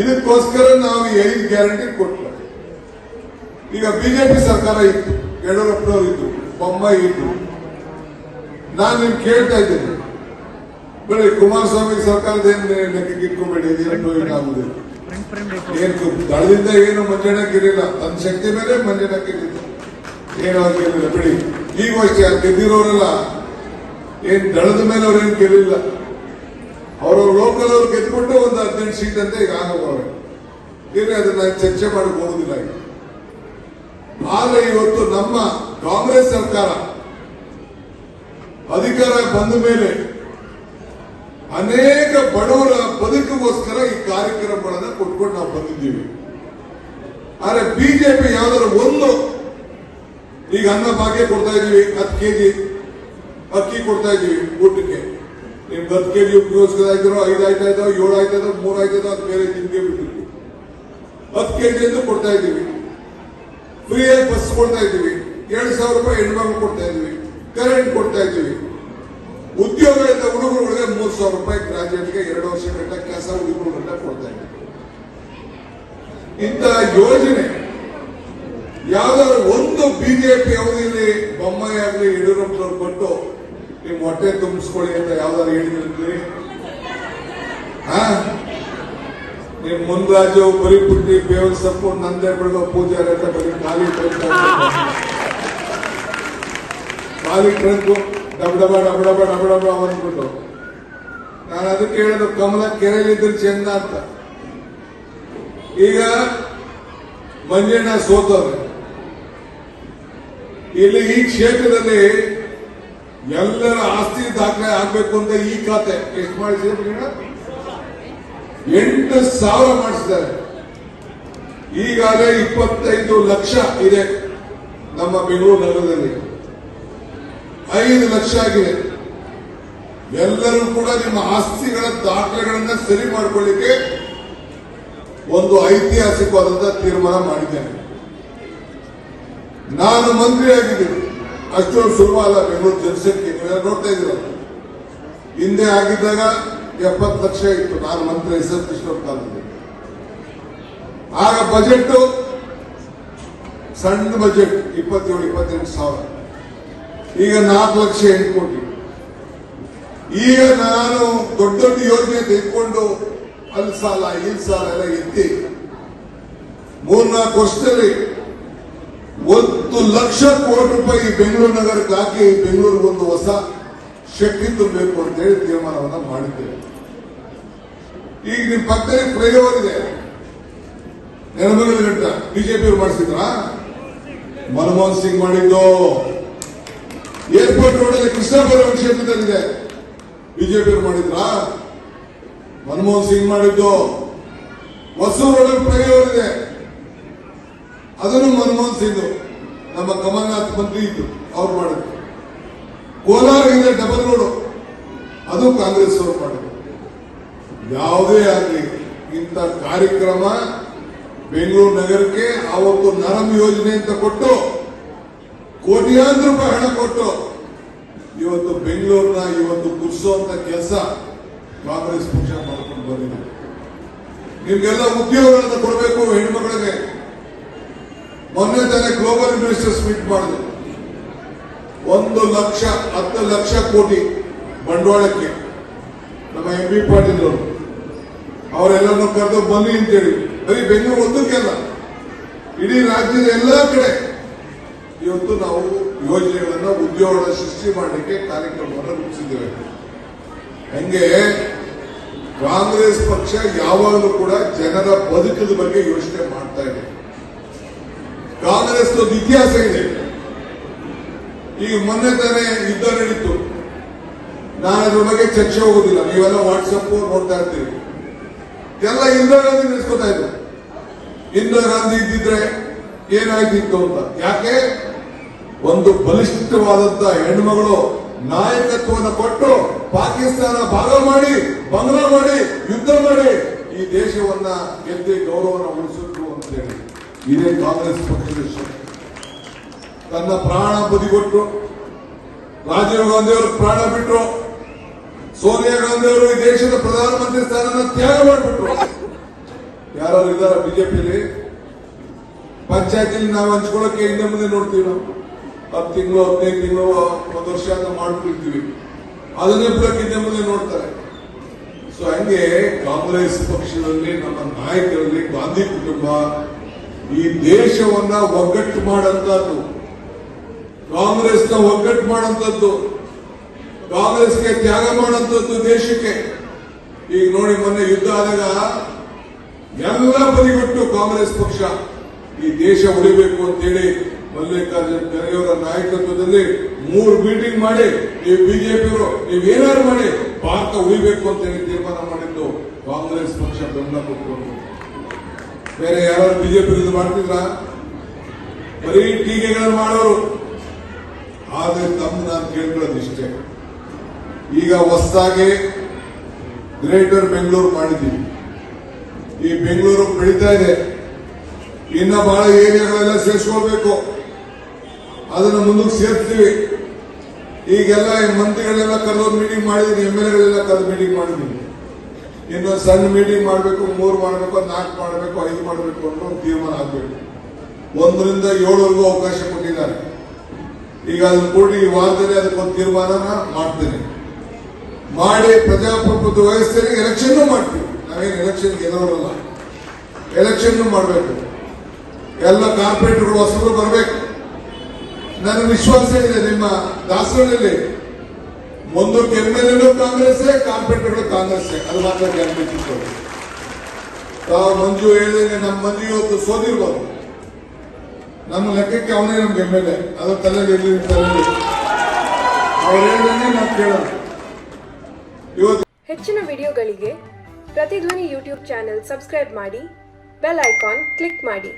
ಇದಕ್ಕೋಸ್ಕರ ನಾವು ಏನು ಗ್ಯಾರಂಟಿ ಕೊಟ್ಟ ಈಗ ಬಿಜೆಪಿ ಸರ್ಕಾರ ಇತ್ತು ಯಡಿಯೂರಪ್ಪನವರು ಇದ್ರು ಬೊಮ್ಮಾಯಿ ಇತ್ತು ನಾನು ನಿಮ್ಗೆ ಕೇಳ್ತಾ ಇದ್ದೇನೆ. ಬೇಡ ಕುಮಾರಸ್ವಾಮಿ ಸರ್ಕಾರದ ಏನ್ ಫ್ರೆಂಡ್ ಫ್ರೆಂಡ್ ಏನು ದಳದಿಂದ ಏನು ಮಂಜಣಕ್ಕಿರಲಿಲ್ಲ ತನ್ನ ಶಕ್ತಿ ಮೇಲೆ ಮಂಜಣಕ್ಕಿರಲಿಲ್ಲ ಏನು ಆಗಿರಲಿಲ್ಲ ಬಿಡಿ. ಈಗ ಅಷ್ಟೇ ಗೆದ್ದಿರೋರೆಲ್ಲ, ಏನ್ ದಳದ ಮೇಲೆ ಅವ್ರೇನು ಗೆಲ್ಲಿಲ್ಲ ಅವರು ಗೆದ್ದುಕೊಂಡು ಒಂದು ಹದಿನೆಂಟು ಸೀಟ್ ಅಂತ ಈಗ ಆಗಬಾರ ಅದನ್ನ ಚರ್ಚೆ ಮಾಡಕ್ ಹೋಗುದಿಲ್ಲ ಈಗ. ಆದ್ರೆ ಇವತ್ತು ನಮ್ಮ ಕಾಂಗ್ರೆಸ್ ಸರ್ಕಾರ ಅಧಿಕಾರ ಬಂದ ಮೇಲೆ ಅನೇಕ ಬಡವರ ಬದುಕಿಗೋಸ್ಕರ ಈ ಕಾರ್ಯಕ್ರಮಗಳನ್ನ ಕೊಟ್ಕೊಂಡು ನಾವು ಬಂದಿದ್ದೀವಿ. ಆದ್ರೆ ಬಿಜೆಪಿ ಯಾವ್ದಾದ್ರು ಒಂದು ಈಗ ಅನ್ನ ಭಾಗ್ಯ ಕೊಡ್ತಾ ಇದೀವಿ ಹತ್ತು ಕೆಜಿ ಅಕ್ಕಿ ಕೊಡ್ತಾ ಇದೀವಿ ಊಟಕ್ಕೆ. ಹತ್ತು ಕೆಜಿ ಉಪಯೋಗಿಸ್ತಾ ಇದ್ರು ಐದು ಆಯ್ತಾ ಇದಾವೆ ಏಳು ಆಯ್ತಾ ಇದಾವೆ ಮೂರು ಆಯ್ತಾ ಇದಾವೆ ಅದು ಬೇರೆ ನಿಮ್ಗೆ ಬಿಟ್ಟಿದ್ವಿ ಹತ್ತು ಕೆಜಿ ಅಂತ ಕೊಡ್ತಾ ಇದೀವಿ ಫ್ರೀಯಾಗಿ ಬಸ್ ಕೊಡ್ತಾ ಇದೀವಿ ಎರಡು ಸಾವಿರ ರೂಪಾಯಿ ಹೆಣ್ಮಕ್ಳು ಕೊಡ್ತಾ ಇದೀವಿ ಕರೆಂಟ್ ಕೊಡ್ತಾ ಇದೀವಿ ಉದ್ಯೋಗಗಳಿಂದ ಹುಡುಗರುಗಳಿಗೆ ಮೂರು ಸಾವಿರ ರೂಪಾಯಿ ಗ್ರಾಜುಯೇಟ್ಗೆ ಎರಡು ವರ್ಷ ಗಂಟ ಕೆಲಸ ಹುಡುಗರು ಗಂಟ ಕೊಡ್ತಾ ಇದ್ದೀವಿ. ಇಂತಹ ಯೋಜನೆ ಯಾವ್ದಾದ್ರು ಒಂದು ಬಿಜೆಪಿ ಅವಧಿಯಲ್ಲಿ ಬೊಮ್ಮಾಯಿ ಆಗಲಿ, ಯಡಿಯೂರಪ್ಪನವ್ರು ಕೊಟ್ಟು ನಿಮ್ ಹೊಟ್ಟೆ ತುಂಬಿಸ್ಕೊಳ್ಳಿ ಅಂತ ಯಾವ್ದಾದ್ರು ಹೇಳಿದ್ರಿ ಹಾ? ನಿಮ್ ಮುಂದಾಜು ಬರಿಪುಟ್ಟಿ ಬೇವ್ ಸೊಪ್ಪು, ನಂದೆ ಬೆಳಗೋ ಪೂಜಾರಿ ಅಂತ ಬರೀ ಖಾಲಿ ಖಾಲಿ ಟ್ರಂಕು ಡಬ್ ಡಬ ಡಬ ಡಬ ಡಬ ಡಬ ಅಂದ್ಬಿಟ್ಟು. ನಾನು ಅದಕ್ಕೆ ಹೇಳಿದ್ರು ಕಮಲ ಕೆರೆಯಲ್ಲಿದ್ರೆ ಚೆಂದ ಅಂತ. ಈಗ ಮಂಜಣ್ಣ ಸೋತವ್ರೆ. ಇಲ್ಲಿ ಈ ಕ್ಷೇತ್ರದಲ್ಲಿ ಎಲ್ಲರ ಆಸ್ತಿ ದಾಖಲೆ ಆಗ್ಬೇಕು ಅಂತ ಈ ಖಾತೆ. ಎಷ್ಟು ಮಾಡಿಸಿದ್ರೆ ಎಂಟು ಸಾವಿರ ಮಾಡಿಸಿದ್ದಾರೆ. ಈಗಾಗಲೇ ಇಪ್ಪತ್ತೈದು ಲಕ್ಷ ಇದೆ ನಮ್ಮ ಬೆಂಗಳೂರು ನಗರದಲ್ಲಿ. ಐದು ಲಕ್ಷ ಆಗಿದೆ. ಎಲ್ಲರೂ ಕೂಡ ನಿಮ್ಮ ಆಸ್ತಿಗಳ ದಾಖಲೆಗಳನ್ನ ಸರಿ ಮಾಡಿಕೊಳ್ಳಿಕ್ಕೆ ಒಂದು ಐತಿಹಾಸಿಕವಾದಂತಹ ತೀರ್ಮಾನ ಮಾಡಿದ್ದೇನೆ. ನಾನು ಮಂತ್ರಿ ಆಗಿದ್ದೀನಿ ಅಷ್ಟೊಂದು ಸುಲಭ ಅಲ್ಲ, ಬೆಂಗಳೂರು ಜನಸಂಖ್ಯೆ ನೀವೆಲ್ಲ ನೋಡ್ತಾ ಇದ್ದೀರ? ಹಿಂದೆ ಆಗಿದ್ದಾಗ ಎಪ್ಪತ್ತು ಲಕ್ಷ ಇತ್ತು. ನಾನು ಮಂತ್ರಿ ಎಸ್ ಎಸ್ ಆಗ ಬಜೆಟ್ ಸಣ್ಣ ಬಜೆಟ್ ಇಪ್ಪತ್ತೇಳು, ಇಪ್ಪತ್ತೆಂಟು ಸಾವಿರ. ಈಗ ನಾಲ್ಕು ಲಕ್ಷ ಎಂಟು ಕೋಟಿ. ಈಗ ನಾನು ದೊಡ್ಡ ದೊಡ್ಡ ಯೋಜನೆ ತೆಗೆದುಕೊಂಡು ಅಲ್ಲಿ ಸಾಲ, ಇಲ್ಲಿ ಸಾಲ ಎಲ್ಲ ಎತ್ತಿ ಮೂರ್ನಾಲ್ಕು ವರ್ಷದಲ್ಲಿ ಒಂದು ಲಕ್ಷ ಕೋಟಿ ರೂಪಾಯಿ ಬೆಂಗಳೂರು ನಗರಕ್ಕೆ ಹಾಕಿ ಬೆಂಗಳೂರಿಗೆ ಒಂದು ಹೊಸ ಶಕ್ತಿ ತುಂಬಬೇಕು ಅಂತ ಹೇಳಿ ತೀರ್ಮಾನವನ್ನ ಮಾಡಿದ್ದೇವೆ. ಈಗ ನಿಮ್ ಪಕ್ಕದಲ್ಲಿ ಫ್ಲೈಓವರ್ ಇದೆ. ನೆಲಮಂಗಲ ಘಟ್ಟ. ಬಿಜೆಪಿ ಮಾಡಿಸಿದ್ರ? ಮನಮೋಹನ್ ಸಿಂಗ್ ಮಾಡಿದ್ದು. ಏರ್ಪೋರ್ಟ್ ರೋಡ್ ಅಲ್ಲಿ ಕೃಷ್ಣಾಪುರ ಕ್ಷೇತ್ರದಲ್ಲಿದೆ. ಬಿಜೆಪಿ ಮಾಡಿದ್ರ? ಮನಮೋಹನ್ ಸಿಂಗ್ ಮಾಡಿದ್ದು. ಹೊಸೂರು ರೋಡ್ ಫ್ಲೈಓವರ್ ಇದೆ. ಅದನ್ನು ಮನಮೋಹನ್ ಸಿಂಗ್ ನಮ್ಮ ಕಮಲ್ನಾಥ್ ಮಂತ್ರಿ ಇತ್ತು ಅವ್ರು ಮಾಡಿದ್ರು. ಕೋಲಾರ ಇದೆ ಡಬಲ್ ರೋಡ್ ಅದು ಕಾಂಗ್ರೆಸ್ ಅವರು ಮಾಡಿದ್ರು. ಯಾವುದೇ ಆಗಲಿ, ಇಂಥ ಕಾರ್ಯಕ್ರಮ ಬೆಂಗಳೂರು ನಗರಕ್ಕೆ ಅವತ್ತು ನರಮ್ ಯೋಜನೆ ಅಂತ ಕೊಟ್ಟು, ಕೋಟ್ಯಾಂತರ ರೂಪಾಯಿ ಹಣ ಕೊಟ್ಟು, ಇವತ್ತು ಬೆಂಗಳೂರಿನ ಇವತ್ತು ಕುರ್ಸುವಂತ ಕೆಲಸ ಕಾಂಗ್ರೆಸ್ ಪಕ್ಷ ಮಾಡ್ಕೊಂಡು ಬಂದಿದೆ. ನಿಮ್ಗೆಲ್ಲ ಉದ್ಯೋಗಗಳನ್ನ ತಾನೇ ಗ್ಲೋಬಲ್ ಇನ್ವೆಸ್ಟರ್ಸ್ ಮೀಟ್ ಮಾಡಿದ್ರು. ಒಂದು ಲಕ್ಷ, ಹತ್ತು ಲಕ್ಷ ಕೋಟಿ ಬಂಡವಾಳಕ್ಕೆ ನಮ್ಮ ಎಂ ಬಿ ಪಾಟೀಲ್ ಅವರು ಅವರೆಲ್ಲರನ್ನು ಕರೆದು ಬನ್ನಿ ಅಂತೇಳಿ. ಬರೀ ಬೆಂಗಳೂರು ಒಂದಕ್ಕೆಲ್ಲ ಇಡೀ ರಾಜ್ಯದ ಎಲ್ಲ ಕಡೆ ಇವತ್ತು ನಾವು ಯೋಜನೆಗಳನ್ನು ಉದ್ಯೋಗಗಳ ಸೃಷ್ಟಿ ಮಾಡಲಿಕ್ಕೆ ಕಾರ್ಯಕ್ರಮವನ್ನು ರೂಪಿಸಿದ್ದೇವೆ. ಹಂಗೆ? ಕಾಂಗ್ರೆಸ್ ಪಕ್ಷ ಯಾವಾಗಲೂ ಕೂಡ ಜನರ ಬದುಕದ ಬಗ್ಗೆ ಯೋಚನೆ ಮಾಡ್ತಾ ಇದೆ. ಕಾಂಗ್ರೆಸ್ ಇತಿಹಾಸ ಇದೆ ಈಗ ಮೊನ್ನೆ ತಾನೇ ಯುದ್ಧ ನಡೀತು. ನಾನು ಅದ್ರ ಬಗ್ಗೆ ಚರ್ಚೆ ಹೋಗುದಿಲ್ಲ. ನೀವೆಲ್ಲ ವಾಟ್ಸಪ್ ನೋಡ್ತಾ ಇರ್ತೀವಿ ಎಲ್ಲ ಇಂದಿರಾ ಗಾಂಧಿ ನಡೆಸ್ಕೊತಾ ಇದ್ರು. ಇಂದಿರಾ ಗಾಂಧಿ ಇದ್ದಿದ್ರೆ ಏನಾಯ್ತಿತ್ತು ಅಂತ. ಯಾಕೆ? ಒಂದು ಬಲಿಷ್ಠವಾದಂತ ಹೆಣ್ಮಗಳು ನಾಯಕತ್ವವನ್ನು ಕೊಟ್ಟು ಪಾಕಿಸ್ತಾನ ಭಾಗ ಮಾಡಿ, ಬಂಗ್ಲಾ ಮಾಡಿ, ಯುದ್ಧ ಮಾಡಿ ಈ ದೇಶವನ್ನ ಗೆದ್ದಿ ಗೌರವನ ಉಳಿಸಿದ್ರು ಅಂತ ಹೇಳಿ ಇದೇ ಕಾಂಗ್ರೆಸ್ ಪಕ್ಷದ ಶಕ್ತಿ ತನ್ನ ಪ್ರಾಣ ಬದಿಗೊಟ್ಟು ರಾಜೀವ್ ಗಾಂಧಿ ಅವರು ಪ್ರಾಣ ಬಿಟ್ಟರು ಸೋನಿಯಾ ಗಾಂಧಿ ಅವರು ಈ ದೇಶದ ಪ್ರಧಾನಮಂತ್ರಿ ಸ್ಥಾನನ ತ್ಯಾಗ ಮಾಡಿಬಿಟ್ರು. ಯಾರು ಇದಾರ ಬಿಜೆಪಿಯಲ್ಲಿ? ಪಂಚಾಯತಿಲಿ ನಾವು ಹಂಚ್ಕೊಳ್ಳೋಕೆ ಹಿಂದೆ ಮುಂದೆ ನೋಡ್ತೀವಿ ನಾವು. ಹತ್ತು ತಿಂಗಳು, ಹದಿನೈದು ತಿಂಗಳು ಒಂದು ವರ್ಷ ಅಂತ ಮಾಡ್ಬಿಟ್ಟಿರ್ತೀವಿ. ಅದನ್ನೇ ಬಿಡೋಕೆ ಹಿಂದೆ ಮುಂದೆ ನೋಡ್ತಾರೆ. ಸೊ ಹಂಗೆ ಕಾಂಗ್ರೆಸ್ ಪಕ್ಷದಲ್ಲಿ ನಮ್ಮ ನಾಯಕರಲ್ಲಿ ಗಾಂಧಿ ಕುಟುಂಬ ಈ ದೇಶವನ್ನ ಒಗ್ಗಟ್ಟು ಮಾಡಂತದ್ದು, ಕಾಂಗ್ರೆಸ್ನ ಒಗ್ಗಟ್ಟು ಮಾಡಂತದ್ದು, ಕಾಂಗ್ರೆಸ್ಗೆ ತ್ಯಾಗ ಮಾಡಂತದ್ದು ದೇಶಕ್ಕೆ. ಈಗ ನೋಡಿ ಮೊನ್ನೆ ಯುದ್ಧ ಆದಾಗ ಎಲ್ಲ ಬದಿಗೊಟ್ಟು ಕಾಂಗ್ರೆಸ್ ಪಕ್ಷ ಈ ದೇಶ ಉಳಿಬೇಕು ಅಂತೇಳಿ ಮಲ್ಲಿಕಾರ್ಜುನ ಖರ್ಗೆ ಅವರ ನಾಯಕತ್ವದಲ್ಲಿ ಮೂರು ಮೀಟಿಂಗ್ ಮಾಡಿ ನೀವು ಬಿಜೆಪಿಯವರು ನೀವೇನಾದ್ರು ಮಾಡಿ ಭಾರತ ಉಳಿಬೇಕು ಅಂತ ಹೇಳಿ ತೀರ್ಮಾನ ಮಾಡಿದ್ದು ಕಾಂಗ್ರೆಸ್ ಪಕ್ಷ ಬೆಂಬಲ ಕೊಟ್ಕೊಂಡು ಬೇರೆ ಯಾರು ಬಿಜೆಪಿ ವಿರುದ್ಧ ಮಾಡ್ತಿದ್ರ? ಬರೀ ಟೀಕೆಗಳನ್ನು ಮಾಡೋರು. ಆದ್ರೆ ತಮ್ಮ ನಾನು ಕೇಳ್ಕೊಳ್ಳೋದು ಇಷ್ಟೇ. ಈಗ ಹೊಸದಾಗಿ ಗ್ರೇಟರ್ ಬೆಂಗಳೂರು ಮಾಡಿದ್ದೀವಿ. ಈ ಬೆಂಗಳೂರು ಬೆಳೀತಾ ಇದೆ. ಇನ್ನ ಬಹಳ ಏರಿಯಾಗಳೆಲ್ಲ ಸೇರಿಸ್ಕೊಳ್ಬೇಕು. ಅದನ್ನು ಮುಂದಕ್ಕೆ ಸೇರ್ತೀವಿ ಈಗೆಲ್ಲ ಮಂತ್ರಿಗಳೆಲ್ಲ ಕರೆದು ಮೀಟಿಂಗ್ ಮಾಡಿದೀನಿ ಎಂ ಎಲ್ ಎಗಳೆಲ್ಲ ಕರೆದು ಮೀಟಿಂಗ್ ಮಾಡಿದೀನಿ. ಇನ್ನು ಸಣ್ಣ ಮೀಟಿಂಗ್ ಮಾಡಬೇಕು, ಮೂರು ಮಾಡಬೇಕು, ನಾಲ್ಕು ಮಾಡಬೇಕು, ಐದು ಮಾಡಬೇಕು ಅನ್ನೋ ತೀರ್ಮಾನ ಆಗಬೇಕು. ಒಂದರಿಂದ ಏಳುವರೆಗೂ ಅವಕಾಶ ಕೊಟ್ಟಿದ್ದಾರೆ. ಈಗ ಅದನ್ನು ಕೂಡಿ ಈ ವಾರದಲ್ಲಿ ಅದಕ್ಕೊಂದು ತೀರ್ಮಾನನ ಮಾಡ್ತೇನೆ. ಮಾಡಿ ಪ್ರಜಾಪ್ರಭುತ್ವ ವ್ಯವಸ್ಥೆಗೆ ಎಲೆಕ್ಷನ್ ಮಾಡ್ತೀವಿ. ನಾವೇನು ಎಲೆಕ್ಷನ್ ಗೆಲ್ಲೋರಲ್ಲ. ಎಲೆಕ್ಷನ್ ಮಾಡಬೇಕು. ಎಲ್ಲ ಕಾರ್ಪೊರೇಟ್ಗಳು ಹೊಸರು ಬರಬೇಕು. ನನಗೆ ವಿಶ್ವಾಸ ಇದೆ, ನಿಮ್ಮ ದಾಸರಲ್ಲಿ ಮುಂದಕ್ಕೆ ಎಂ ಕಾಂಗ್ರೆಸ್ ಎನು ಕಾಂಗ್ರೆಸ್ ಅದು ಮಾತ್ರ ಗ್ಯಾರಂಟಿ ತಾವು ಮಂಜು ಹೇಳಿದ್ರೆ ನಮ್ಮ ಮಂಜು ಇವತ್ತು ಸೋದಿರ್ಬೋದು ನಮ್ಮ ಲೆಕ್ಕಕ್ಕೆ ಅವನೇ ನಮ್ಗೆ ಎಂ ಎಲ್ ಎ. ಅದು ತಲೆಗೆ ಇರಲಿ ತಲೆಗೆ ಅವ್ರು ಹೇಳಿದ್ರೆ ನಾವು ಕೇಳೋಣ. ಇವತ್ತು ಹೆಚ್ಚಿನ ವಿಡಿಯೋಗಳಿಗೆ ಪ್ರತಿಧ್ವನಿ ಯೂಟ್ಯೂಬ್ ಚಾನೆಲ್ ಸಬ್ಸ್ಕ್ರೈಬ್ ಮಾಡಿ, ಬೆಲ್ ಐಕಾನ್ ಕ್ಲಿಕ್ ಮಾಡಿ.